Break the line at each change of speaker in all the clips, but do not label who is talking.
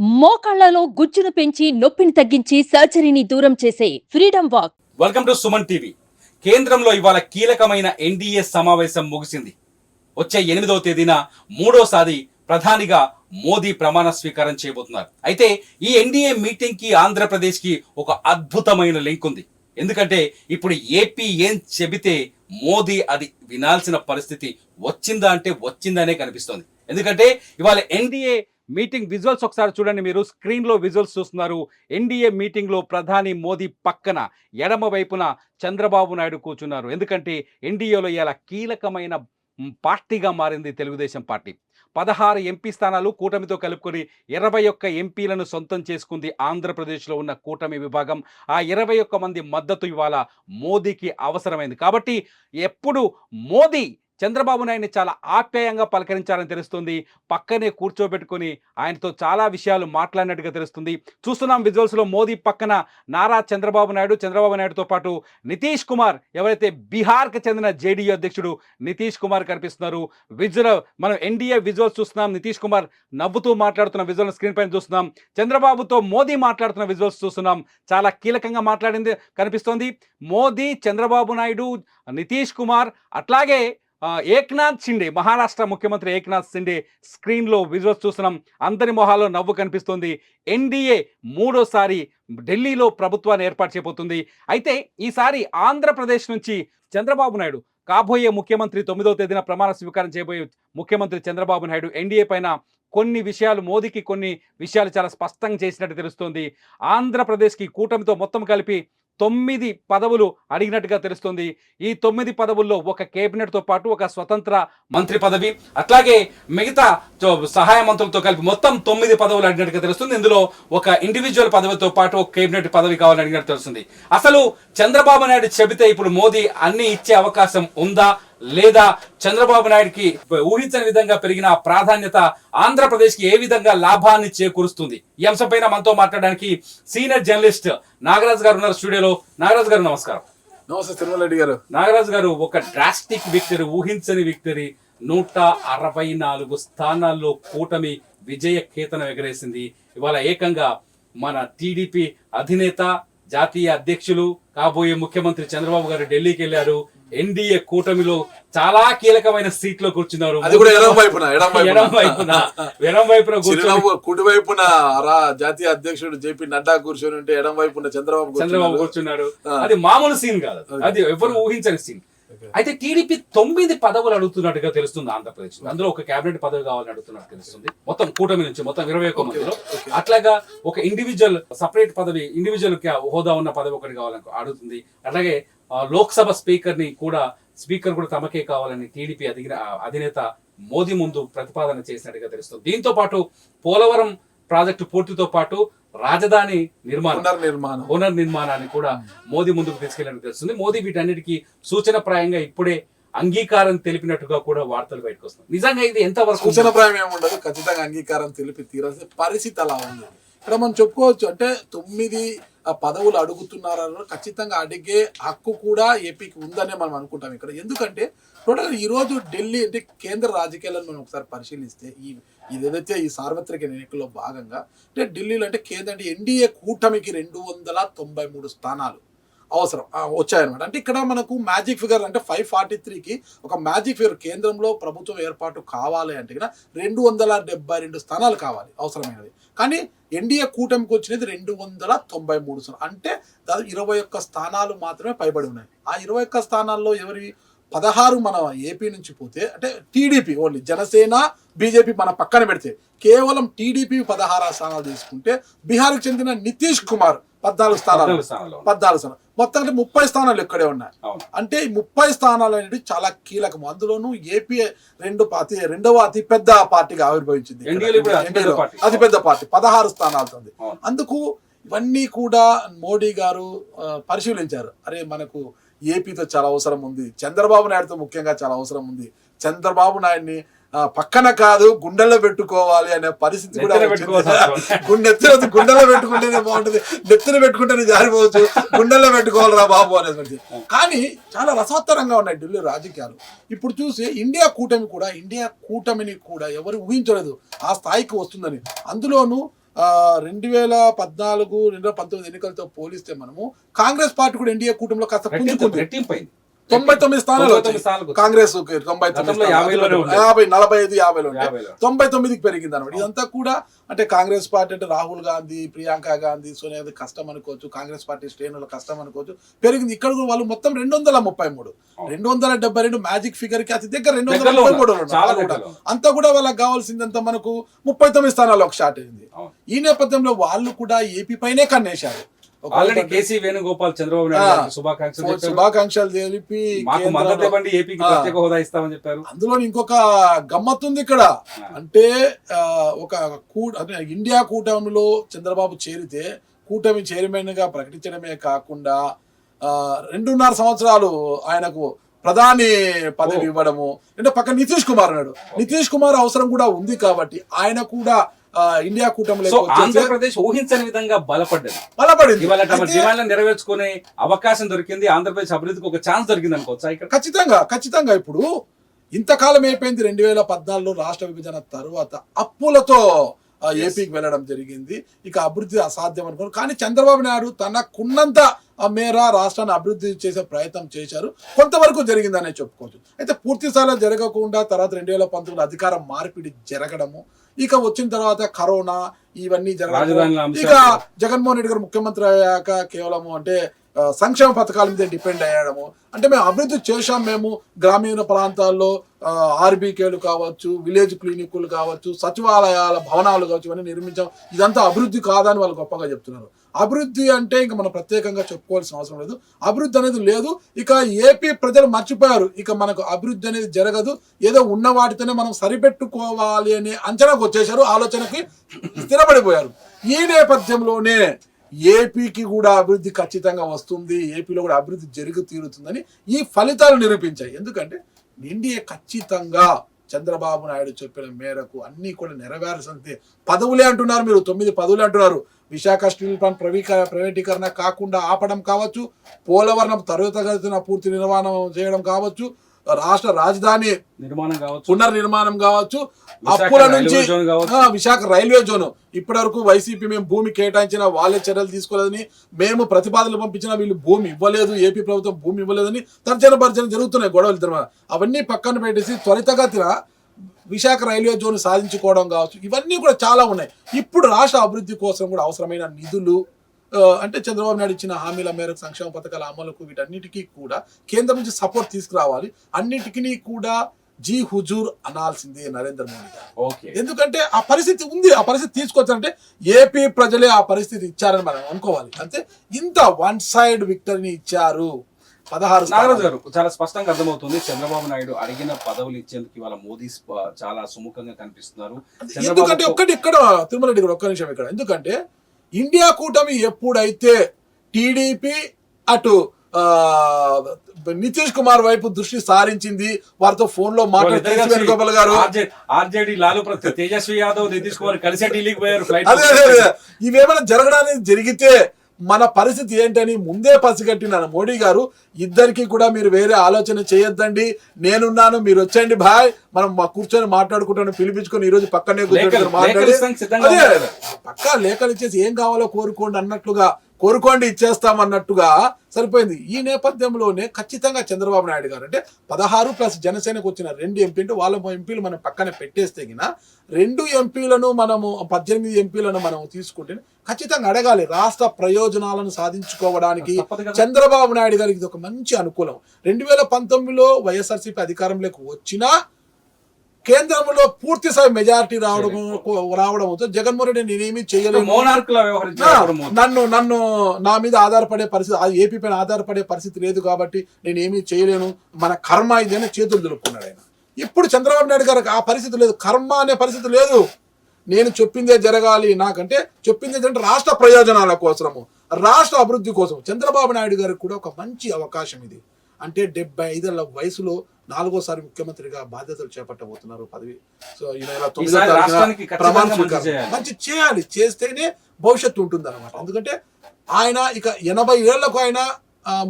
మోకాళ్ళలో గుజ్జును పెంచి నొప్పిని తగ్గించి సర్జరీని దూరం చేసే freedom walk.
Welcome to Suman TV. కేంద్రంలో ఇవాళ కీలకమైన ఎన్డీఏ సమావేశం ముగిసింది. వచ్చే ఎనిమిదవ తేదీన మూడోసారి ప్రధానిగా మోదీ ప్రమాణ స్వీకారం చేయబోతున్నారు. అయితే ఈ ఎన్డీఏ మీటింగ్కి ఆంధ్రప్రదేశ్కి ఒక అద్భుతమైన లింక్ ఉంది. ఎందుకంటే ఇప్పుడు ఏపీ ఏం చెబితే మోదీ అది వినాల్సిన పరిస్థితి వచ్చిందా అంటే వచ్చిందనే కనిపిస్తోంది. ఎందుకంటే ఇవాళ ఎన్డీఏ మీటింగ్ విజువల్స్ ఒకసారి చూడండి మీరు. స్క్రీన్లో విజువల్స్ చూస్తున్నారు. ఎన్డీఏ మీటింగ్లో ప్రధాని మోదీ పక్కన ఎడమ వైపున చంద్రబాబు నాయుడు కూర్చున్నారు. ఎందుకంటే ఎన్డీఏలో ఇలా కీలకమైన పార్టీగా మారింది తెలుగుదేశం పార్టీ. పదహారు ఎంపీ స్థానాలు కూటమితో కలుపుకొని ఇరవై ఒక్క ఎంపీలను సొంతం చేసుకుంది ఆంధ్రప్రదేశ్లో ఉన్న కూటమి విభాగం. ఆ ఇరవై ఒక్క మంది మద్దతు ఇవాళ మోదీకి అవసరమైంది. కాబట్టి ఎప్పుడు మోదీ చంద్రబాబు నాయుడిని చాలా ఆప్యాయంగా పలకరించాలని తెలుస్తుంది. పక్కనే కూర్చోబెట్టుకొని ఆయనతో చాలా విషయాలు మాట్లాడినట్టుగా తెలుస్తుంది. చూస్తున్నాం విజువల్స్లో మోదీ పక్కన నారా చంద్రబాబు నాయుడు చంద్రబాబు నాయుడుతో పాటు నితీష్ కుమార్ ఎవరైతే బీహార్కి చెందిన జేడీయూ అధ్యక్షుడు నితీష్ కుమార్ కనిపిస్తున్నారు. విజువల్ మనం ఎన్డీఏ విజువల్స్ చూస్తున్నాం. నితీష్ కుమార్ నవ్వుతూ మాట్లాడుతున్న విజువల్ స్క్రీన్ పైన చూస్తున్నాం. చంద్రబాబుతో మోదీ మాట్లాడుతున్న విజువల్స్ చూస్తున్నాం. చాలా కీలకంగా మాట్లాడింది కనిపిస్తోంది. మోదీ చంద్రబాబు నాయుడు నితీష్ కుమార్ అట్లాగే ఏక్నాథ్ షిండే మహారాష్ట్ర ముఖ్యమంత్రి ఏక్నాథ్ షిండే స్క్రీన్లో విజువల్స్ చూస్తున్నాం. అందరి మొహాల్లో నవ్వు కనిపిస్తుంది. ఎన్డీఏ మూడోసారి ఢిల్లీలో ప్రభుత్వాన్ని ఏర్పాటు చేయబోతుంది. అయితే ఈసారి ఆంధ్రప్రదేశ్ నుంచి చంద్రబాబు నాయుడు కాబోయే ముఖ్యమంత్రి తొమ్మిదవ తేదీన ప్రమాణ స్వీకారం చేయబోయే ముఖ్యమంత్రి చంద్రబాబు నాయుడు ఎన్డీఏ పైన కొన్ని విషయాలు మోదీకి కొన్ని విషయాలు చాలా స్పష్టంగా చేసినట్టు తెలుస్తోంది. ఆంధ్రప్రదేశ్కి కూటమితో మొత్తం కలిపి తొమ్మిది పదవులు అడిగినట్టుగా తెలుస్తుంది. ఈ తొమ్మిది పదవుల్లో ఒక కేబినెట్తో పాటు ఒక స్వతంత్ర మంత్రి పదవి అట్లాగే మిగతా సహాయ మంత్రులతో కలిపి మొత్తం తొమ్మిది పదవులు అడిగినట్టుగా తెలుస్తుంది. ఇందులో ఒక ఇండివిజువల్ పదవితో పాటు ఒక కేబినెట్ పదవి కావాలని అడిగినట్టు తెలుస్తుంది. అసలు చంద్రబాబు నాయుడు చెబితే ఇప్పుడు మోదీ అన్ని ఇచ్చే అవకాశం ఉందా? లేదా చంద్రబాబు నాయుడుకి ఊహించని విధంగా పెరిగిన ప్రాధాన్యత ఆంధ్రప్రదేశ్కి ఏ విధంగా లాభాన్ని చేకూరుస్తుంది? ఈ అంశంపైన మనతో మాట్లాడడానికి సీనియర్ జర్నలిస్ట్ నాగరాజ్ గారు ఉన్నారు స్టూడియోలో. నాగరాజ్ గారు నమస్కారం.
నమస్తే తిరుమల రెడ్డి గారు.
నాగరాజు గారు ఒక డ్రాస్టిక్ విక్టరీ ఊహించని విక్టరీ నూట అరవై నాలుగు స్థానాల్లో కూటమి విజయ కేతనం ఎగరేసింది. ఇవాళ ఏకంగా మన టీడీపీ అధినేత జాతీయ అధ్యక్షులు కాబోయే ముఖ్యమంత్రి చంద్రబాబు గారు ఢిల్లీకి వెళ్ళారు. ఎన్డీఏ కూటమిలో చాలా కీలకమైన సీట్లో కూర్చున్నారు.
అది కూడా ఎడం వైపున ఎడం
వైపున.
కుడి వైపున జాతీయ అధ్యక్షుడు జేపీ నడ్డా కూర్చొని ఉంటే ఎడం వైపున చంద్రబాబు
చంద్రబాబు
కూర్చున్నారు.
అది మామూలు సీన్ కాదు. అది ఎవరు ఊహించని సీన్. అయితే టీడీపీ తొమ్మిది పదవులు అడుగుతున్నట్టుగా తెలుస్తుంది ఆంధ్రప్రదేశ్. అందులో ఒక కేబినెట్ పదవి కావాలని అడుగుతున్నట్టు తెలుస్తుంది. మొత్తం కూటమి నుంచి మొత్తం ఇరవై ఒక్క మందిలో. అట్లాగా ఒక ఇండివిజువల్ సపరేట్ పదవి ఇండివిజువల్ హోదా ఉన్న పదవి ఒకటి కావాలని అడుగుతుంది. అట్లాగే లోక్సభ స్పీకర్ని కూడా స్పీకర్ కూడా తమకే కావాలని టీడీపీ అధిన అధినేత మోదీ ముందు ప్రతిపాదన చేసినట్టుగా తెలుస్తుంది. దీంతో పాటు పోలవరం ప్రాజెక్టు పూర్తితో పాటు రాజధాని నిర్మాణం
పునర్నిర్మాణం.
పునర్నిర్మాణాన్ని కూడా మోదీ ముందుకు తీసుకెళ్ళినట్టు తెలుస్తుంది. మోదీ వీటన్నిటికీ సూచన ప్రాయంగా ఇప్పుడే అంగీకారం తెలిపినట్టుగా కూడా వార్తలు బయటకు వస్తున్నాయి. నిజంగా ఇది ఎంతవరకు
సూచన ప్రాయం ఏముండదు ఖచ్చితంగా అంగీకారం తెలిపి తీరాల్సిన పరిస్థితి అలా ఉంది. ఇక్కడ మనం చెప్పుకోవచ్చు అంటే తొమ్మిది పదవులు అడుగుతున్నారని ఖచ్చితంగా అడిగే హక్కు కూడా ఏపీకి ఉందనే మనం అనుకుంటాం ఇక్కడ. ఎందుకంటే టోటల్ ఈరోజు ఢిల్లీ అంటే కేంద్ర రాజకీయాలను మనం ఒకసారి పరిశీలిస్తే ఈ ఇది ఏదైతే ఈ సార్వత్రిక ఎన్నికల్లో భాగంగా అంటే ఢిల్లీలో అంటే కేంద్ర అంటే ఎన్డీఏ కూటమికి రెండు వందల తొంభై మూడు స్థానాలు అవసరం వచ్చాయన్నమాట. అంటే ఇక్కడ మనకు మ్యాజిక్ ఫిగర్ అంటే ఫైవ్ ఫార్టీ త్రీకి ఒక మ్యాజిక్ ఫిగర్ కేంద్రంలో ప్రభుత్వం ఏర్పాటు కావాలి అంటే కదా రెండు వందల డెబ్బై రెండు స్థానాలు కావాలి అవసరమైనది. కానీ ఎన్డీఏ కూటమికి వచ్చినది రెండు వందల తొంభై మూడు అంటే దాదాపు ఇరవై ఒక్క స్థానాలు మాత్రమే పైబడి ఉన్నాయి. ఆ ఇరవై ఒక్క స్థానాల్లో ఎవరి పదహారు మన ఏపీ నుంచి పోతే అంటే టీడీపీ ఓన్లీ జనసేన బీజేపీ మన పక్కన పెడితే కేవలం టీడీపీ పదహారు స్థానాలు తీసుకుంటే బీహార్కి చెందిన నితీష్ కుమార్ పద్నాలుగు స్థానాలు.
పద్నాలుగు
స్థానాలు మొత్తం అంటే ముప్పై స్థానాలు ఇక్కడే ఉన్నాయి. అంటే ఈ ముప్పై స్థానాలు అనేవి చాలా కీలకం. అందులోనూ ఏపీ రెండు అతి రెండవ అతి పెద్ద పార్టీగా ఆవిర్భవించింది. అతి పెద్ద పార్టీ. పదహారు స్థానాలతో. అందుకు ఇవన్నీ కూడా మోడీ గారు పరిశీలించారు. అరే మనకు ఏపీతో చాలా అవసరం ఉంది. చంద్రబాబు నాయుడుతో ముఖ్యంగా చాలా అవసరం ఉంది. చంద్రబాబు నాయుడిని పక్కన కాదు గుండెల్లో పెట్టుకోవాలి అనే పరిస్థితి కూడా
నెత్తిన
వచ్చింది.
పెట్టుకోవాల్సిన అవసరం.
గుండె ఎత్తిన గుండెలో పెట్టుకుంటేనే బాగుంటుంది. నెత్తిన పెట్టుకుంటేనే జారిపోవచ్చు. గుండెల్లో పెట్టుకోవాలిరా బాబు అనేది కానీ చాలా రసవత్తరంగా ఉన్నాయి ఢిల్లీ రాజకీయాలు. ఇప్పుడు చూసి ఇండియా కూటమి కూడా ఇండియా కూటమిని కూడా ఎవరు ఊహించలేదు. ఆ స్థాయికి వస్తుందని. అందులోనూ రెండు వేల పద్నాలుగు రెండు వేల పంతొమ్మిది ఎన్నికలతో పోలిస్తే మనము కాంగ్రెస్ పార్టీ కూడా ఎన్డీఏ కూటమిలో కాస్త
రెట్టింపు
పుంజుకుంది.
రెట్టింపోయింది
తొంభై తొమ్మిది స్థానాలు. కాంగ్రెస్ తొంభై తొమ్మిది. యాభై నలభై ఐదు యాభైలో. తొంభై తొమ్మిదికి పెరిగింది అనమాట ఇదంతా కూడా అంటే కాంగ్రెస్ పార్టీ అంటే రాహుల్ గాంధీ ప్రియాంక గాంధీ సోనియా గాంధీ కష్టం అనుకోవచ్చు. కాంగ్రెస్ పార్టీ శ్రేణుల కష్టం అనుకోవచ్చు. పెరిగింది. ఇక్కడ కూడా వాళ్ళు మొత్తం రెండు వందల ముప్పై మూడు రెండు వందల డెబ్బై రెండు మ్యాజిక్ ఫిగర్కి అతి దగ్గర రెండు వందల ముప్పై మూడు. అంతా కూడా వాళ్ళకి కావాల్సిందంత మనకు ముప్పై తొమ్మిది స్థానాల్లో ఒక షాట్ అయింది. ఈ నేపథ్యంలో వాళ్ళు కూడా ఏపీ పైనే కన్నేశారు.
ఆల్రెడీ కేసీ వేణుగోపాల్ చంద్రబాబు నాయుడు శుభాకాంక్షలు
శుభాకాంక్షలు తెలిపి
మాకు మద్దతు ఇవ్వండి ఏపీకి. ప్రత్యేక హోదా ఇస్తామని చెప్పారు.
అందులో ఇంకొక గమ్మత్తు ఉంది ఇక్కడ. అంటే ఒక అంటే ఇండియా కూటమిలో చంద్రబాబు చేరితే కూటమి చైర్మన్గా ప్రకటించడమే కాకుండా రెండున్నర సంవత్సరాలు ఆయనకు ప్రధాని పదవి. ఇవ్వడము. అంటే పక్క నితీష్ కుమార్ ఉన్నాడు. నితీష్ కుమార్ అవసరం కూడా ఉంది కాబట్టి ఆయన కూడా ఇండియా కూటమిలో
ఆంధ్రప్రదేశ్ ఊహించని విధంగా బలపడ్డది.
బలపడింది.
ఇవాళ తమ
అయితే-
డిమాండ్లను నెరవేర్చుకునే అవకాశం దొరికింది ఆంధ్రప్రదేశ్ అభివృద్ధికి ఒక ఛాన్స్ దొరికింది అనుకోవచ్చా ఇక్కడ?
ఖచ్చితంగా ఖచ్చితంగా ఇప్పుడు ఇంతకాలం అయిపోయింది రెండు వేల పద్నాలుగులో రాష్ట్ర విభజన తర్వాత అప్పులతో ఏపీకి వెళ్ళడం జరిగింది. ఇక అభివృద్ధి అసాధ్యం అనుకోరు కానీ చంద్రబాబు నాయుడు తనకున్నంత మేర రాష్ట్రాన్ని అభివృద్ధి చేసే ప్రయత్నం చేశారు. కొంతవరకు జరిగిందనే చెప్పుకోవచ్చు. అయితే పూర్తి స్థాయిలో జరగకుండా తర్వాత రెండు వేల పంతొమ్మిది అధికార మార్పిడి జరగడము ఇక వచ్చిన తర్వాత కరోనా ఇవన్నీ జరగడం. ఇక జగన్మోహన్ రెడ్డి గారు ముఖ్యమంత్రి అయ్యాక కేవలము అంటే సంక్షేమ పథకాల మీద డిపెండ్ అయ్యడము. అంటే మేము అభివృద్ధి చేశాం మేము గ్రామీణ ప్రాంతాల్లో ఆర్బీకేలు కావచ్చు విలేజ్ క్లినిక్లు కావచ్చు సచివాలయాల భవనాలు కావచ్చు ఇవన్నీ నిర్మించాం. ఇదంతా అభివృద్ధి కాదని వాళ్ళు గొప్పగా చెప్తున్నారు. అభివృద్ధి అంటే ఇంకా మనం ప్రత్యేకంగా చెప్పుకోవాల్సిన అవసరం లేదు. అభివృద్ధి అనేది లేదు. ఇక ఏపీ ప్రజలు మర్చిపోయారు. ఇక మనకు అభివృద్ధి అనేది జరగదు. ఏదో ఉన్న వాటితోనే మనం సరిపెట్టుకోవాలి అనే అంచనాకు వచ్చేసారు ఆలోచనకి స్థిరపడిపోయారు. ఈ నేపథ్యంలోనే ఏపీకి కూడా అభివృద్ధి ఖచ్చితంగా వస్తుంది ఏపీలో కూడా అభివృద్ధి జరిగి తీరుతుందని ఈ ఫలితాలు నిరూపించాయి. ఎందుకంటే ఎన్డీఏ ఖచ్చితంగా చంద్రబాబు నాయుడు చెప్పిన మేరకు అన్నీ కూడా నెరవేర్సంతే. పదవులే అంటున్నారు మీరు తొమ్మిది పదవులే అంటున్నారు. విశాఖ స్టీల్ ప్లాంట్ ప్రవీక ప్రైవేటీకరణ కాకుండా ఆపడం కావచ్చు పోలవరం తరగతగతిన పూర్తి నిర్వహణ చేయడం కావచ్చు రాష్ట్ర రాజధాని
నిర్మాణం కావచ్చు.
పునర్నిర్మాణం కావచ్చు. అప్పుల నుంచి విశాఖ రైల్వే జోన్. ఇప్పటి వరకు వైసీపీ మేము భూమి కేటాయించిన వాళ్ళే చర్యలు తీసుకోలేదని మేము ప్రతిపాదనలు పంపించిన వీళ్ళు భూమి ఇవ్వలేదు ఏపీ ప్రభుత్వం భూమి ఇవ్వలేదని తర్జన భర్జన జరుగుతున్నాయి గొడవలు ఇద్దరి మధ్య. అవన్నీ పక్కన పెట్టేసి త్వరితగతిన విశాఖ రైల్వే జోన్ సాధించుకోవడం కావచ్చు. ఇవన్నీ కూడా చాలా ఉన్నాయి. ఇప్పుడు రాష్ట్ర అభివృద్ధి కోసం కూడా అవసరమైన నిధులు అంటే చంద్రబాబు నాయుడు ఇచ్చిన హామీల మేరకు సంక్షేమ పథకాల అమలుకు వీటన్నిటికీ కూడా కేంద్రం నుంచి సపోర్ట్ తీసుకురావాలి. అన్నిటికీ కూడా జీ హుజూర్ అనాల్సిందే నరేంద్ర మోడీ గారు. ఎందుకంటే ఆ పరిస్థితి ఉంది ఆ పరిస్థితి తీసుకొచ్చారంటే ఏపీ ప్రజలే ఆ పరిస్థితి ఇచ్చారని మనం అనుకోవాలి. అంతే ఇంత వన్ సైడ్ విక్టరీని ఇచ్చారు. పదహారు
నాగరాజు. గారు చాలా స్పష్టంగా అర్థమవుతుంది చంద్రబాబు నాయుడు అడిగిన పదవులు ఇచ్చేందుకు ఇవాళ మోదీ చాలా సుముఖంగా కనిపిస్తున్నారు.
ఎందుకంటే ఒక్కటి ఇక్కడ తిరుమల రెడ్డి గారు ఒక్క నిమిషం ఇక్కడ. ఎందుకంటే ఇండియా కూటమి ఎప్పుడైతే టీడీపీ అటు నితీష్ కుమార్ వైపు దృష్టి సారించింది వారితో ఫోన్లో మాట్లాడుతూ వేణుగోపాల్ గారు.
ఆర్జేడి లాలు తేజస్వి యాదవ్ నితీష్ కుమార్ కలిసే ఢిల్లీకి పోయారు.
ఇవేమైనా జరగడానికి జరిగితే మన పరిస్థితి ఏంటని ముందే పసిగట్టిన మోడీ గారు ఇద్దరికి కూడా మీరు వేరే ఆలోచన చేయొద్దండి. నేనున్నాను మీరు వచ్చండి భాయ్ మనం మా కూర్చొని మాట్లాడుకుంటాను పిలిపించుకొని ఈ రోజు పక్కనే కూర్చొని మాట్లాడి. పక్కా లేఖలు ఇచ్చేసి ఏం కావాలో కోరుకోండి అన్నట్లుగా కోరుకోండి ఇచ్చేస్తాం అన్నట్టుగా సరిపోయింది. ఈ నేపథ్యంలోనే ఖచ్చితంగా చంద్రబాబు నాయుడు గారు అంటే పదహారు ప్లస్ జనసేనకు వచ్చిన రెండు ఎంపీలు వాళ్ళ ఎంపీలు మనం పక్కన పెట్టేస్తే గిన రెండు ఎంపీలను మనము పద్దెనిమిది ఎంపీలను మనం తీసుకుంటే ఖచ్చితంగా అడగాలి. రాష్ట్ర ప్రయోజనాలను సాధించుకోవడానికి. చంద్రబాబు నాయుడు గారికి ఇది ఒక మంచి అనుకూలం. రెండు వేల పంతొమ్మిదిలో వైఎస్ఆర్సీపీ అధికారంలోకి వచ్చినా కేంద్రంలో పూర్తి స్థాయి మెజారిటీ రావడం రావడంతో జగన్మోహన్ రెడ్డి నేనేమీ
మోదీ
నన్ను నన్ను నా మీద ఆధారపడే పరిస్థితి ఏపీ పైన ఆధారపడే పరిస్థితి లేదు కాబట్టి నేను ఏమీ చేయలేను. మన కర్మ ఇది అని చేతులు దులుపుకున్నాడు ఆయన. ఇప్పుడు చంద్రబాబు నాయుడు గారికి ఆ పరిస్థితి లేదు. కర్మ అనే పరిస్థితి లేదు. నేను చెప్పిందే జరగాలి నాకంటే చెప్పింది ఏంటంటే రాష్ట్ర ప్రయోజనాల కోసము రాష్ట్ర అభివృద్ధి కోసం చంద్రబాబు నాయుడు గారికి కూడా ఒక మంచి అవకాశం ఇది. అంటే డెబ్బై ఐదేళ్ళ వయసులో నాలుగోసారి ముఖ్యమంత్రిగా బాధ్యతలు చేపట్టబోతున్నారు పదవి. సో ఈ నెల తొమ్మిదో
ఈసారి
తారీఖున
రాష్ట్రానికి ఖచ్చితంగా
ప్రమాణ
మంచి
స్వీకారం.
చేయాలి.
మంచి చేయాలి. చేస్తేనే భవిష్యత్తు ఉంటుంది అనమాట ఎందుకంటే ఆయన ఇక ఎనభై ఏళ్ళకు ఆయన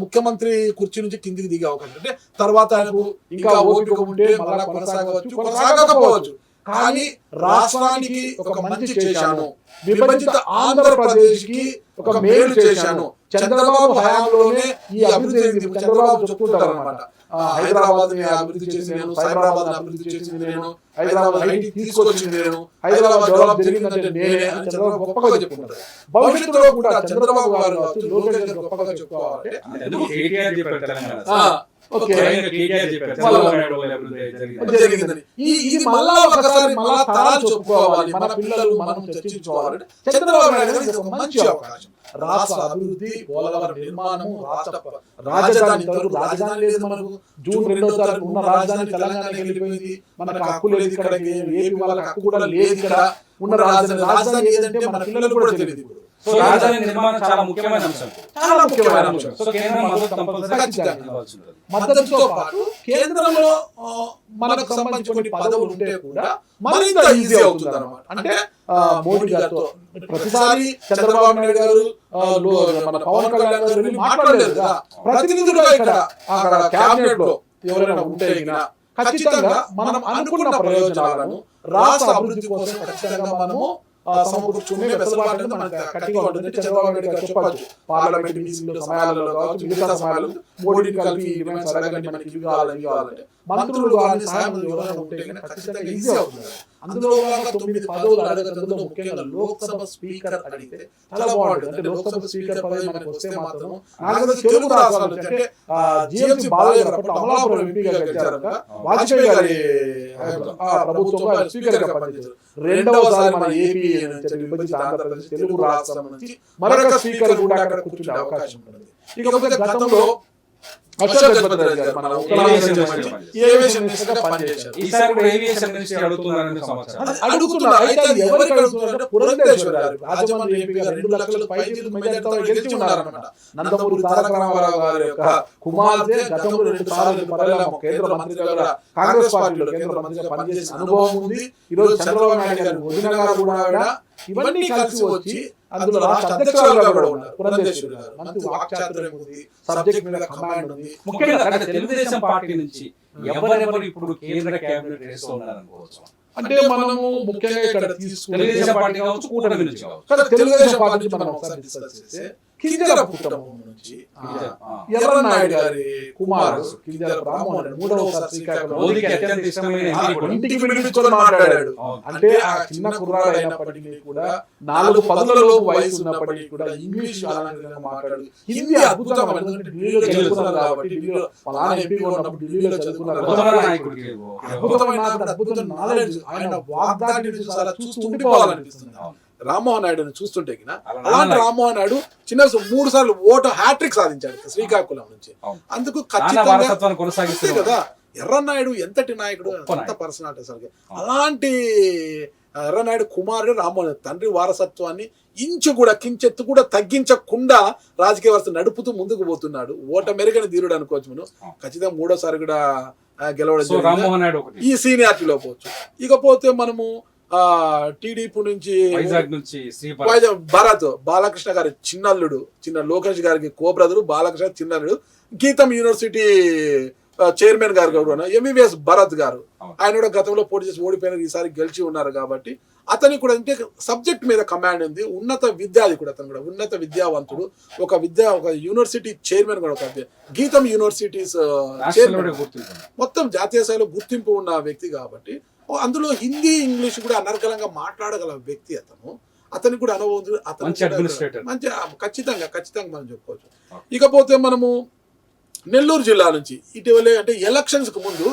ముఖ్యమంత్రి కుర్చీ నుంచి కిందికి దిగే అవకాశం. అంటే తర్వాత ఆయనకు ఇంకా ఓపిక ఉంటే మళ్ళా కొనసాగవచ్చు. కొనసాగకపోవచ్చు. కానీ రాష్ట్రానికి ఒక మంచి చేశాను. విభజిత ఆంధ్రప్రదేశ్కి ఒక మేలు చేశాను. చంద్రబాబు హయాంలోనే ఈ అభివృద్ధి చంద్రబాబు చెప్పుకుంటారు అనమాట హైదరాబాద్ని అభివృద్ధి చేసింది నేను సైబరాబాద్ని అభివృద్ధి చేసింది నేను హైదరాబాద్ ఐటీ తీసుకొచ్చింది నేను హైదరాబాద్ డెవలప్ జరిగిందంటే నేనే అని చంద్రబాబు గొప్పగా చెప్పుకుంటారు. భవిష్యత్తులో కూడా చంద్రబాబు గారు కావచ్చు లోకేష్ గారు గొప్పగా చెప్పుకోవాలంటే ఇది మళ్ళా ఒకసారి మళ్ళా తరాలు చెప్పుకోవాలి. మన పిల్లలు మనం చర్చించుకోవాలంటే చంద్రబాబు నాయుడు గారికి ఇది ఒక మంచి అవకాశం. రాష్ట్ర అభివృద్ధి పోలవరం నిర్మాణము రాష్ట్ర రాజధాని రాజధాని లేదు మనకు. జూన్ రెండో తారీఖు ఉన్న రాజధాని తెలంగాణకి వెళ్ళిపోయింది. మనకు హక్కు లేదు ఇక్కడ ఏపీ వాళ్ళకి హక్కు కూడా లేదు ఇక్కడ ఉన్న రాజధాని రాజధాని ఏదంటే మన పిల్లలు కూడా తెలియదు. ఇప్పుడు
సో రాజధాని నిర్మాణం చాలా ముఖ్యమైన అంశం.
చాలా ముఖ్యమైన అంశం.
సో కేంద్రం మద్దతు కంపల్సరీ
ఖచ్చితంగా.
ఇవ్వాల్సి ఉంటుంది.
మద్దతుతో పాటు కేంద్రంలో మనకు సంబంధించిన కొన్ని పదవులు ఉంటే కూడా మరింత ఈజీ అవుతుంది అనమాట అంటే మోడీ గారితో ప్రతిసారి చంద్రబాబు నాయుడు గారు మన పవన్ కళ్యాణ్ గారు మాట్లాడలేదు కదా. ప్రతినిధులుగా ఇక్కడ అక్కడ క్యాబినెట్లో ఎవరైనా ఉంటే ఖచ్చితంగా మనం అనుకున్న ప్రయోజనాలను రాష్ట్ర అభివృద్ధి కోసం ఖచ్చితంగా మనము సమకూర్చుకునే వెసులుబాటు మనకు గట్టిగా ఉంటుంది. చంద్రబాబు నాయుడు గారు చెప్పచ్చు. పార్లమెంట్ మీటింగ్ సమయాలలో కావచ్చు మిగతా సమయాలలో మోడీని కలిపి అడగండి మనకి ఇవి కావాలి ఇవి కావాలంటే మంత్రులు సాయం ఎవరైనా ఉంటే ఖచ్చితంగా ఈజీ అవుతుంది. అందులో తొమ్మిది పదవులు అడగడంలో ముఖ్యంగా లోక్సభ స్పీకర్ అడిగితే చాలా బాగుంటుంది. అంటే లోక్సభ స్పీకర్ పదవి మనకు వస్తే మాత్రం తెలుగు రాష్ట్రాల అంటే జిఎంసి బాలయ్య గారు అమలాపురం ఎంపీగా గెలిచారు వాజ్పేయి గారి ప్రభుత్వంలో ఆయన స్పీకర్గా పనిచేశారు రెండవసారి మన ఏపీ నుంచి విభజిత ఆంధ్రప్రదేశ్ తెలుగు రాష్ట్రం నుంచి మరొక స్పీకర్ కూడా అక్కడ కూర్చునే అవకాశం ఉంటుంది ఇకపోతే గతంలో
ఏవియేషన్ మినిస్టర్ అడుగుతున్నారని సమాచారం.
అడుగుతున్నారు. అయితే అది ఎవరికి అడుగుతున్నారంటే పురంధేశ్వర్ గారు. రాజమండ్రి ఎంపీగా రెండు లక్షల పైచీలకు మెజార్టీతో గెలిచి ఉన్నారన్నమాట. నందమూరి తారక రామారావు గారి యొక్క కుమార్తె గతంలో రెండు సార్లు పర్యాలమ్మ కేంద్ర మంత్రిగా కూడా కాంగ్రెస్ పార్టీలో కేంద్ర మంత్రిగా పనిచేసిన అనుభవం ఉంది. ఈ రోజు చంద్రబాబు నాయుడు గారి వదిన గారు కూడా ఇవన్నీ కలిసి వచ్చి అందులో రాష్ట్ర అధ్యక్షులుగా కూడా ఉన్నారు పురంధేశ్వరి గారు. మంత్రి వాక్చాతుర్యం ఉంది సబ్జెక్ట్ మీద కమాండ్ ఉంది.
ముఖ్యంగా తెలుగుదేశం పార్టీ నుంచి ఎవరెవరు ఇప్పుడు కేంద్ర కేబినెట్ రేస్లో ఉన్నారనుకోవచ్చు
అంటే మనము ముఖ్యంగా ఇక్కడ
తెలుగుదేశం పార్టీ కావచ్చు కూటమి నుంచి కావచ్చు.
తెలుగుదేశం పార్టీ నుంచి మనం ఒకసారి డిస్కస్ చేస్తే నుంచి ఆ,
ఆ.
ఎర్రనాయుడు గారి కుమారుడు కింజర రామ్మోహన్ మూడవసారి శ్రీకాకుళం. ఇంటికి పిలిపించుకొని మాట్లాడాడు. అంటే ఆ చిన్న కుర్రాడు అయినప్పటికీ కూడా నాలుగు పదులలో వయసు ఉన్నప్పటికీ కూడా ఇంగ్లీష్ అలాంటి మాట్లాడు హిందీ అద్భుతం ఢిల్లీలో చదువుకున్నారు కాబట్టి ఢిల్లీలో పలానా ఎంపీ ఉన్నప్పుడు ఢిల్లీలో చదువుకున్నారు అద్భుతమైన నాలెడ్జ్ ఆయన చాలా చూస్తూ ఉండిపోవాలనిపిస్తుంది. రామ్మోహన్ నాయుడుని చూస్తుంటే అలాంటి రామ్మోహన్ నాయుడు చిన్న మూడు సార్లు ఓటు హ్యాట్రిక్ సాధించాడు శ్రీకాకుళం నుంచి. అందుకు ఖచ్చితంగా అంతే కదా ఎర్రనాయుడు ఎంతటి నాయకుడు
నాయకుడు.
పర్సనాలిటీ అసలు. అలాంటి ఎర్రనాయుడు కుమారుడు రామ్మోహన్ తండ్రి వారసత్వాన్ని ఇంచు కూడా కించెత్తు కూడా తగ్గించకుండా రాజకీయ వ్యవస్థ నడుపుతూ ముందుకు పోతున్నాడు. ఓట మెరుగని ధీరుడు అనుకోవచ్చు మనం. ఖచ్చితంగా మూడోసారి కూడా గెలవడం ఈ సీనియారిటీలో పోవచ్చు. ఇకపోతే మనము టీడీపీ నుంచి
వైజాగ్ నుంచి
వైజాగ్ భరత్ బాలకృష్ణ గారి చిన్నల్లుడు చిన్న లోకేష్ గారికి కో బ్రదరు బాలకృష్ణ చిన్నల్లుడు గీతం యూనివర్సిటీ చైర్మన్ గారు కూడా ఎంబీబీఎస్ భరత్ గారు. ఆయన కూడా గతంలో పోటీ చేసి ఓడిపోయినారు ఈసారి గెలిచి ఉన్నారు కాబట్టి అతనికి కూడా అంటే సబ్జెక్ట్ మీద కమాండ్ ఉంది. ఉన్నత విద్యాధికుడు అతను కూడా ఉన్నత విద్యావంతుడు. ఒక విద్యా ఒక యూనివర్సిటీ చైర్మన్ కూడా ఒక గీతం యూనివర్సిటీస్
కూడా
మొత్తం జాతీయ స్థాయిలో గుర్తింపు ఉన్న వ్యక్తి కాబట్టి అందులో హిందీ ఇంగ్లీష్ కూడా అనర్గళంగా మాట్లాడగల వ్యక్తి అతను అతనికి కూడా అనుభవం. అతను
మంచి
ఖచ్చితంగా ఖచ్చితంగా మనం చెప్పుకోవచ్చు ఇకపోతే మనము నెల్లూరు జిల్లా నుంచి ఇటీవలే అంటే ఎలక్షన్స్కు ముందు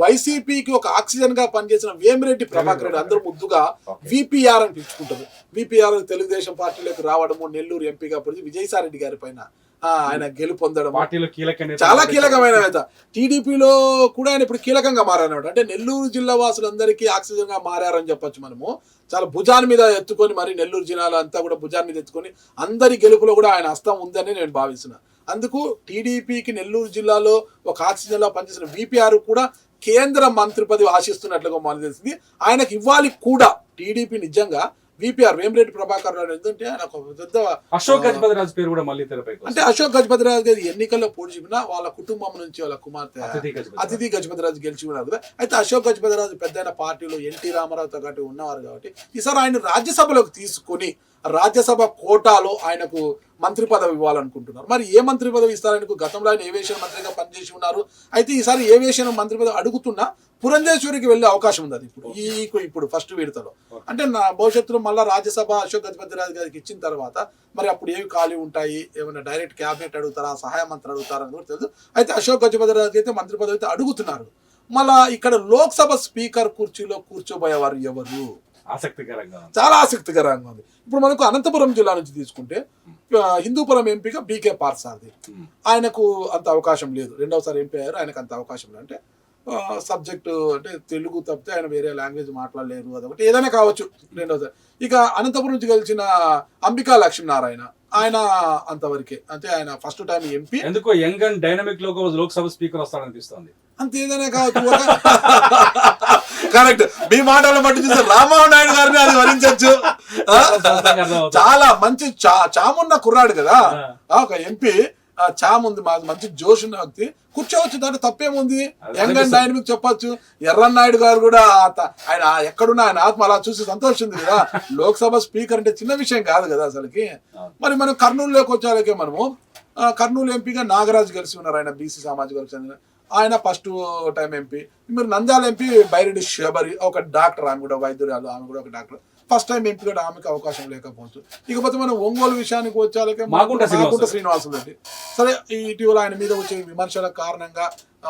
వైసీపీకి ఒక ఆక్సిజన్గా పనిచేసిన వేమిరెడ్డి ప్రభాకర్ రెడ్డి అందరూ ముద్దుగా. విపిఆర్ అని పిలుచుకుంటారు విపిఆర్ తెలుగుదేశం పార్టీలోకి రావడము నెల్లూరు ఎంపీగా పొడిచి విజయసాయి రెడ్డి గారి పైన ఆయన గెలుపొందడం
పార్టీలో కీలక నేత.
చాలా కీలకమైన నేత. టీడీపీలో కూడా ఆయన ఇప్పుడు కీలకంగా మారారన్నమాట. అంటే నెల్లూరు జిల్లా వాసులందరికీ ఆక్సిజన్గా మారారని చెప్పొచ్చు మనము. చాలా భుజాన్ని మీద ఎత్తుకొని మరి నెల్లూరు జిల్లాలో అంతా కూడా భుజాన్ని మీద ఎత్తుకొని అందరి గెలుపులో కూడా ఆయన హస్తం ఉందని నేను భావిస్తున్నా. అందుకు టీడీపీకి నెల్లూరు జిల్లాలో ఒక ఆక్సిజన్ లా పనిచేసిన విపిఆర్ కూడా కేంద్ర మంత్రి పదవి ఆశిస్తున్నట్లుగా మనకు తెలిసింది. ఆయనకు ఇవ్వాలి కూడా టీడీపీ నిజంగా విపిఆర్ వేమిరెడ్డి ప్రభాకర్ రావు ఎందుకంటే ఆయన ఒక పెద్ద
అశోక్ గజపతి రాజు పేరు కూడా మళ్ళీ తెరపైకి
అంటే అశోక్ గజపతిరాజు గారి ఎన్నికల్లో పోటీ చెప్పినా వాళ్ళ కుటుంబం నుంచి వాళ్ళ కుమార్తె
అతిథి గజపతి
గజపతిరాజు గెలిచి ఉన్నారు కదా అయితే అశోక్ గజపతిరాజు పెద్ద పార్టీలో ఎన్టీ రామారావుతో పాటు ఉన్నవారు కాబట్టి ఈసారి ఆయన రాజ్యసభలోకి తీసుకొని రాజ్యసభ కోటాలో ఆయనకు మంత్రి పదవి ఇవ్వాలనుకుంటున్నారు. మరి ఏ మంత్రి పదవి ఇస్తారు ఆయనకు? గతంలో ఆయన ఏవియేషన్ మంత్రిగా పనిచేసి ఉన్నారు. అయితే ఈసారి ఏవియేషన్ మంత్రి పదవి అడుగుతున్నా పురంధేశ్వరికి వెళ్ళే అవకాశం ఉంది అది ఇప్పుడు. ఈ ఇప్పుడు ఫస్ట్ విడతలో. అంటే నా భవిష్యత్తులో మళ్ళీ రాజ్యసభ అశోక్ గజపతిరాజు గారికి ఇచ్చిన తర్వాత మరి అప్పుడు ఏవి ఖాళీ ఉంటాయి? ఏమైనా డైరెక్ట్ క్యాబినెట్ అడుగుతారా? సహాయ మంత్రి అడుగుతారా? అని కూడా తెలుసు. అయితే అశోక్ గజపతిరాజు అయితే మంత్రి పదవి అయితే అడుగుతున్నారు. మళ్ళా ఇక్కడ లోక్సభ స్పీకర్ కుర్చీలో కూర్చోబోయేవారు ఎవరు?
ఆసక్తికరంగా.
చాలా ఆసక్తికరంగా ఉంది. ఇప్పుడు మనకు అనంతపురం జిల్లా నుంచి తీసుకుంటే హిందూపురం ఎంపీగా బీకే పార్సారథి. ఆయనకు అంత అవకాశం లేదు. రెండవసారి ఎంపీ అయ్యారు ఆయనకు అంత అవకాశం లేదు. అంటే సబ్జెక్టు అంటే తెలుగు తప్పితే ఆయన వేరే లాంగ్వేజ్ మాట్లాడలేరు అదొకటి. ఏదైనా కావచ్చు రెండవసారి. ఇక అనంతపురం నుంచి గెలిచిన అంబికా లక్ష్మీనారాయణ ఆయన అంతవరకే. అంటే ఆయన ఫస్ట్ టైం ఎంపీ
ఎందుకో యంగ్ అండ్ డైనమిక్లో లోక్సభ స్పీకర్ వస్తాడనిపిస్తుంది.
అంత ఏదైనా కావచ్చు కరెక్ట్ మీ మాటలు బట్టి చూస్తే రామ్మోహన్ నాయుడు గారిని అది వరించవచ్చు చాలా మంచి చా చామున్న కుర్రాడు కదా. ఒక ఎంపీ చాముంది మా మంచి జోష్ ఉన్న వ్యక్తి కూర్చోవచ్చు దాంట్లో తప్పేముంది? Young and. డైనమిక్ చెప్పొచ్చు. ఎర్రన్ నాయుడు గారు కూడా ఆయన ఎక్కడున్నా ఆయన ఆత్మ అలా చూసి సంతోషింది కదా. లోక్సభ స్పీకర్ అంటే చిన్న విషయం కాదు కదా అసలుకి. మరి మనం కర్నూలులోకి వచ్చాకే మనము కర్నూలు ఎంపీగా నాగరాజు కలిసి ఉన్నారు ఆయన బీసీ సామాజిక వర్గం చెందిన. ఆయన ఫస్ట్ టైం ఎంపీ. మీరు నంద్యాల ఎంపీ బైరెడ్డి శబరి ఒక డాక్టర్ ఆమె కూడా వైద్యురాలు ఆమె కూడా ఒక డాక్టర్. ఫస్ట్ టైం ఎంపీ కూడా ఆమెకు అవకాశం లేకపోవచ్చు. ఇకపోతే మనం ఒంగోలు విషయానికి వచ్చాకే
మాగుంట శ్రీనివాస.
రెడ్డి. సరే ఇటీవల ఆయన మీద వచ్చే విమర్శల కారణంగా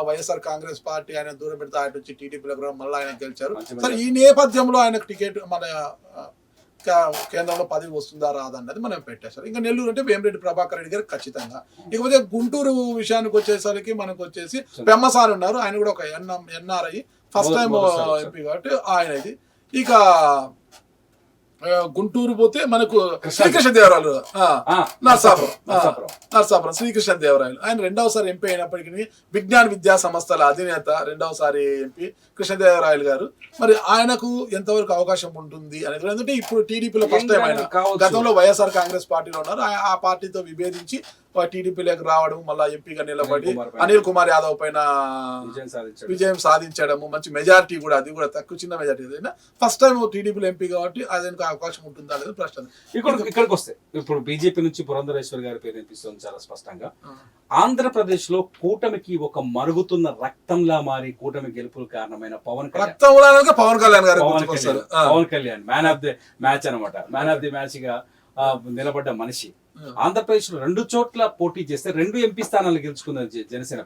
వైఎస్ఆర్ కాంగ్రెస్ పార్టీ ఆయన దూరం పెడితే ఆయన వచ్చి టీడీపీలో కూడా మళ్ళీ ఆయన గెలిచారు. సరే ఈ నేపథ్యంలో ఆయనకు టికెట్ మన కేంద్రంలో పదవి వస్తుందా రాదా అన్నది మనం పెట్టేశారు. ఇంకా నెల్లూరు అంటే వేమిరెడ్డి ప్రభాకర్ రెడ్డి గారు ఖచ్చితంగా. ఇకపోతే గుంటూరు విషయానికి వచ్చేసరికి మనకు వచ్చేసి పెమ్మసాని ఉన్నారు. ఆయన కూడా ఒక N NRI. First time. MP కాబట్టి ఆయన ఇది ఇక గుంటూరు పోతే మనకు శ్రీకృష్ణదేవరాయలు. ఆ,
ఆ,
నరసాపురం.
నరసాపురం.
నరసాపురం. శ్రీకృష్ణదేవరాయలు. ఆయన రెండవసారి ఎంపీ అయినప్పటికీ విజ్ఞాన విద్యా సంస్థల అధినేత రెండవసారి ఎంపీ కృష్ణదేవరాయలు గారు. మరి ఆయనకు ఎంతవరకు అవకాశం ఉంటుంది అనేది ఎందుకంటే ఇప్పుడు టీడీపీలో ఫస్ట్ టైం ఆయన. గతంలో వైఎస్ఆర్ కాంగ్రెస్ పార్టీలో ఉన్నారు. ఆ పార్టీతో విభేదించి టీడీపీలోకి రావడం మళ్ళా ఎంపీగా నిలబడి
అనిల్ కుమార్
యాదవ్ పైన
విజయం సాధించాడు.
విజయం సాధించడము మంచి మెజారిటీ కూడా అది కూడా తక్కువ చిన్న మెజారిటీ ఏదైనా. ఫస్ట్ టైం టీడీపీలో ఎంపీ కాబట్టి అదేనికి అవకాశం ఉంటుందా అనేది ప్రశ్న.
ఇక్కడ ఇక్కడికి వస్తే ఇప్పుడు బీజేపీ నుంచి పురంధరేశ్వర్ గారి పేరు వినిపిస్తుంది చాలా స్పష్టంగా. ఆంధ్రప్రదేశ్లో కూటమికి ఒక మరుగుతున్న రక్తంలా మారి కూటమి గెలుపులు కారణమైన పవన్ కళ్యాణ్.
పవన్ కళ్యాణ్ గారు
Pawan Kalyan. Pawan Kalyan man of the match అన్నమాట. మ్యాన్ ఆఫ్ ది మ్యాచ్గా నిలబడ్డ మనిషి. ఆంధ్రప్రదేశ్లో రెండు చోట్ల పోటీ చేస్తే రెండు ఎంపీ స్థానాలు గెలుచుకుంది జనసేన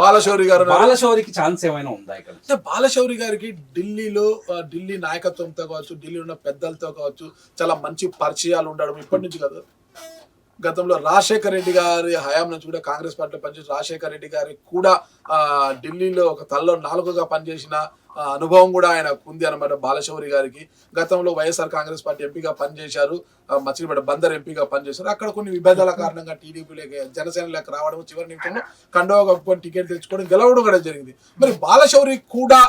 బాలశౌరి గారు.
బాలశౌరికి ఛాన్స్ ఏమైనా ఉందా ఇక్కడ?
అంటే బాలశౌరి గారికి ఢిల్లీలో ఢిల్లీ నాయకత్వంతో కావచ్చు ఢిల్లీ ఉన్న పెద్దలతో కావచ్చు చాలా మంచి పరిచయాలు ఉండడం ఇప్పటి నుంచి కాదు? గతంలో రాజశేఖర్ రెడ్డి గారి హయాం నుంచి కూడా కాంగ్రెస్ పార్టీలో పనిచేసిన రాజశేఖర్ రెడ్డి గారి కూడా ఢిల్లీలో ఒక తల్లో నాలుగుగా పనిచేసిన అనుభవం కూడా ఆయన ఉంది అనమాట బాలశౌరి గారికి. గతంలో వైఎస్ఆర్ కాంగ్రెస్ పార్టీ ఎంపీగా పనిచేశారు మచిలీపేట బందర్ ఎంపీగా పనిచేశారు. అక్కడ కొన్ని విభేదాల కారణంగా టీడీపీలోకి జనసేనలోకి రావడం చివరి నిమిషంలో కండవ కప్పుకొని టికెట్ తెచ్చుకోవడం గెలవడం కూడా జరిగింది. మరి బాలశౌరి కూడా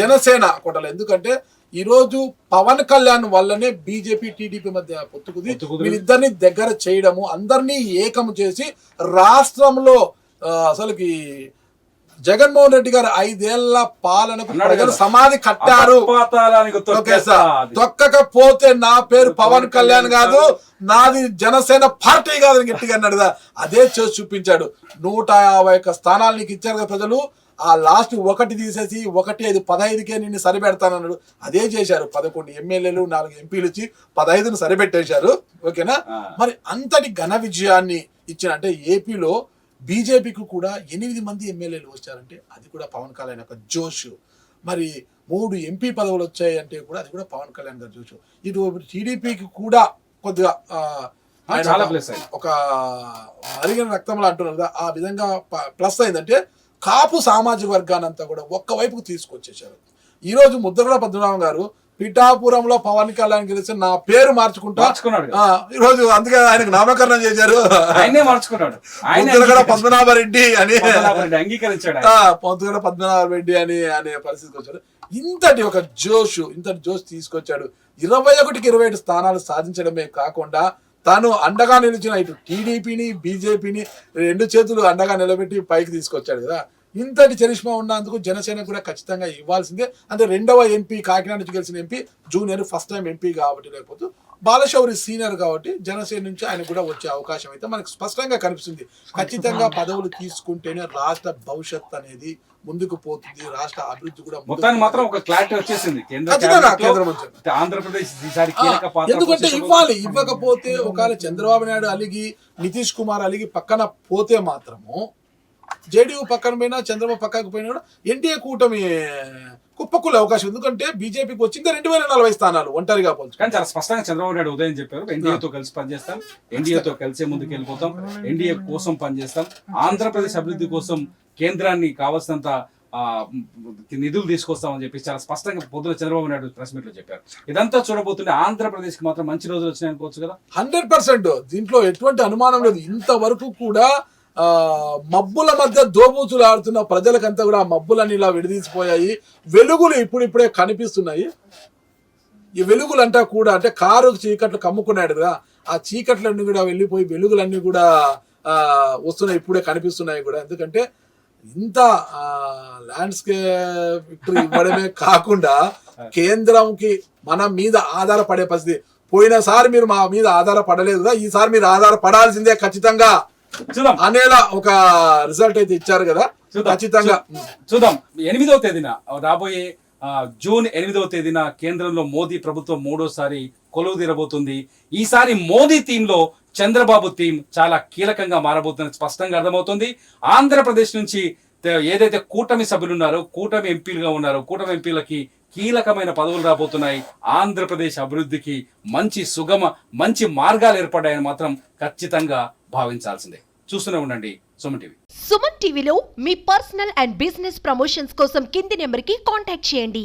జనసేన కొట్టలేదు ఎందుకంటే ఈ రోజు పవన్ కళ్యాణ్ వల్లనే బీజేపీ టీడీపీ మధ్య పొత్తుకుది. వీళ్ళిద్దరిని దగ్గర చేయడము అందరినీ ఏకం చేసి రాష్ట్రంలో అసలుకి జగన్మోహన్ రెడ్డి గారు ఐదేళ్ళ పాలనకు ప్రజలు. సమాధి కట్టారు. తొక్కకపోతే నా పేరు పవన్ కళ్యాణ్ కాదు నాది జనసేన పార్టీ కాదు అని గట్టిగా అన్నాడు. అదే చేసి చూపించాడు నూట యాభై ఒక్క స్థానాలు నీకు ఇచ్చారు కదా ప్రజలు ఆ లాస్ట్ ఒకటి తీసేసి ఒకటి ఐదు పదహైదుకే నిన్ను సరిపెడతానన్నాడు. అదే చేశారు. పదకొండు ఎమ్మెల్యేలు నాలుగు ఎంపీలు ఇచ్చి పదహైదును సరిపెట్టేశారు. ఓకేనా. మరి అంతటి ఘన విజయాన్ని ఇచ్చిన అంటే ఏపీలో బీజేపీకి కూడా ఎనిమిది మంది ఎమ్మెల్యేలు వచ్చారంటే అది కూడా పవన్ కళ్యాణ్ యొక్క జోష్. మరి మూడు ఎంపీ పదవులు వచ్చాయంటే కూడా అది కూడా పవన్ కళ్యాణ్ గారి జోష్. ఇటు టీడీపీకి కూడా కొద్దిగా ఒక-
ప్లస్ అయింది.
ఒక మరిగిన రక్తంలో అంటున్నారు కదా. ఆ విధంగా ప్లస్ అయిందంటే కాపు సామాజిక వర్గాన్ని అంతా కూడా ఒక్క వైపుకు తీసుకొచ్చేసారు ఈ రోజు ముద్రగడ పద్మనాభం గారు పిఠాపురంలో పవన్ కళ్యాణ్ గెలిస్తే నా పేరు మార్చుకుంటా ఈ రోజు అందుకే ఆయనకు నామకరణం చేశారు.
ఆయనే మార్చుకున్నాడు.
ముద్రగడ పద్మనాభ రెడ్డి అని.
పద్మనాభరెడ్డి అంగీకరించాడు
పద్మనాభ రెడ్డి అని అనే పరిస్థితికి వచ్చారు ఇంతటి ఒక జోష్ ఇంతటి జోష్ తీసుకొచ్చాడు. ఇరవై ఒకటికి ఇరవై ఏడు స్థానాలు సాధించడమే కాకుండా తాను అండగా నిలిచిన ఇటు టీడీపీని బీజేపీని రెండు చేతులు అండగా నిలబెట్టి పైకి తీసుకొచ్చాడు కదా. ఇంతటి చరిష్మా ఉన్నందుకు జనసేన కూడా ఖచ్చితంగా ఇవ్వాల్సిందే అంటే రెండవ ఎంపీ కాకినాడ నుంచి గెలిచిన MP junior first time MP కాబట్టి లేకపోతే బాలశౌరి సీనియర్ కాబట్టి జనసేన నుంచి ఆయన కూడా వచ్చే అవకాశం అయితే మనకు స్పష్టంగా కనిపిస్తుంది ఖచ్చితంగా పదవులు తీసుకుంటేనే రాష్ట్ర భవిష్యత్ అనేది ముందుకు పోతుంది రాష్ట్ర అభివృద్ధి కూడా ముందుకు
మొత్తానికి మాత్రం ఒక క్లారిటీ వచ్చేసింది. ఆంధ్రప్రదేశ్
ఎందుకంటే. ఇవ్వాలి ఇవ్వకపోతే ఒకవేళ చంద్రబాబు నాయుడు అలిగి నితీష్ కుమార్ అలిగి పక్కన పోతే మాత్రము జేడీయూ పక్కన పోయినా చంద్రబాబు పక్కకు పోయినా కూడా ఎన్డీఏ కూటమి కుప్పకులే అవకాశం. ఎందుకంటే బీజేపీకి వచ్చింది రెండు వేల నలభై స్థానాలు ఒంటరిగా పోల్చు
కానీ చాలా స్పష్టంగా చంద్రబాబు నాయుడు ఉదయం చెప్పారు ఎన్డీఏతో కలిసి పనిచేస్తాం ఎన్డీఏతో కలిసే ముందుకు వెళ్ళిపోతాం ఎన్డీఏ కోసం పనిచేస్తాం ఆంధ్రప్రదేశ్ అభివృద్ధి కోసం కేంద్రాన్ని కావాల్సినంత ఆ, నిధులు తీసుకొస్తామని చెప్పి చాలా స్పష్టంగా పొద్దున చంద్రబాబు నాయుడు ప్రెస్ మీట్లో చెప్పారు. ఇదంతా చూడబోతుంటే ఆంధ్రప్రదేశ్కి మాత్రం మంచి రోజులు వచ్చినాయి అనుకోవచ్చు కదా.
Hundred percent. దీంట్లో ఎటువంటి అనుమానం లేదు. ఇంతవరకు కూడా మబ్బుల మధ్య దోబూచులు ఆడుతున్న ప్రజలకంతా కూడా ఆ మబ్బులన్నీ ఇలా విడదీసిపోయాయి. వెలుగులు ఇప్పుడిప్పుడే కనిపిస్తున్నాయి. ఈ వెలుగులంతా కూడా అంటే కారు చీకట్లు కమ్ముకున్నాడు కదా ఆ చీకట్లన్నీ కూడా వెళ్ళిపోయి వెలుగులన్నీ కూడా ఆ, వస్తున్నాయి ఇప్పుడే కనిపిస్తున్నాయి కూడా. ఎందుకంటే ఇంత ల్యాండ్స్కేప్ ఇవ్వడమే కాకుండా కేంద్రంకి మన మీద ఆధారపడే పరిస్థితి. పోయినసారి మీరు మా మీద ఆధారపడలేదు కదా ఈసారి మీరు ఆధారపడాల్సిందే ఖచ్చితంగా.
చూద్దాం.
అనేలా ఒక రిజల్ట్ అయితే ఇచ్చారు కదా.
చూద్దాం.
ఖచ్చితంగా.
చూద్దాం. ఎనిమిదవ తేదీన రాబోయే జూన్ ఎనిమిదవ తేదీన కేంద్రంలో మోదీ ప్రభుత్వం మూడోసారి కొలువు తీరబోతుంది. ఈసారి మోదీ టీమ్లో చంద్రబాబు టీం చాలా కీలకంగా మారబోతుందని స్పష్టంగా అర్థమవుతుంది. ఆంధ్రప్రదేశ్ నుంచి ఏదైతే కూటమి సభ్యులు ఉన్నారో కూటమి ఎంపీలుగా ఉన్నారో కూటమి ఎంపీలకి కీలకమైన పదవులు రాబోతున్నాయి. ఆంధ్రప్రదేశ్ అభివృద్ధికి మంచి సుగమ మంచి మార్గాలు ఏర్పడ్డాయని మాత్రం ఖచ్చితంగా భావించాల్సిందే. చూస్తూనే ఉండండి సుమన్ టీవీ.
సుమన్ టీవీలో మీ పర్సనల్ అండ్ బిజినెస్ ప్రమోషన్స్ కోసం కింది నెంబర్కి కాంటాక్ట్ చేయండి.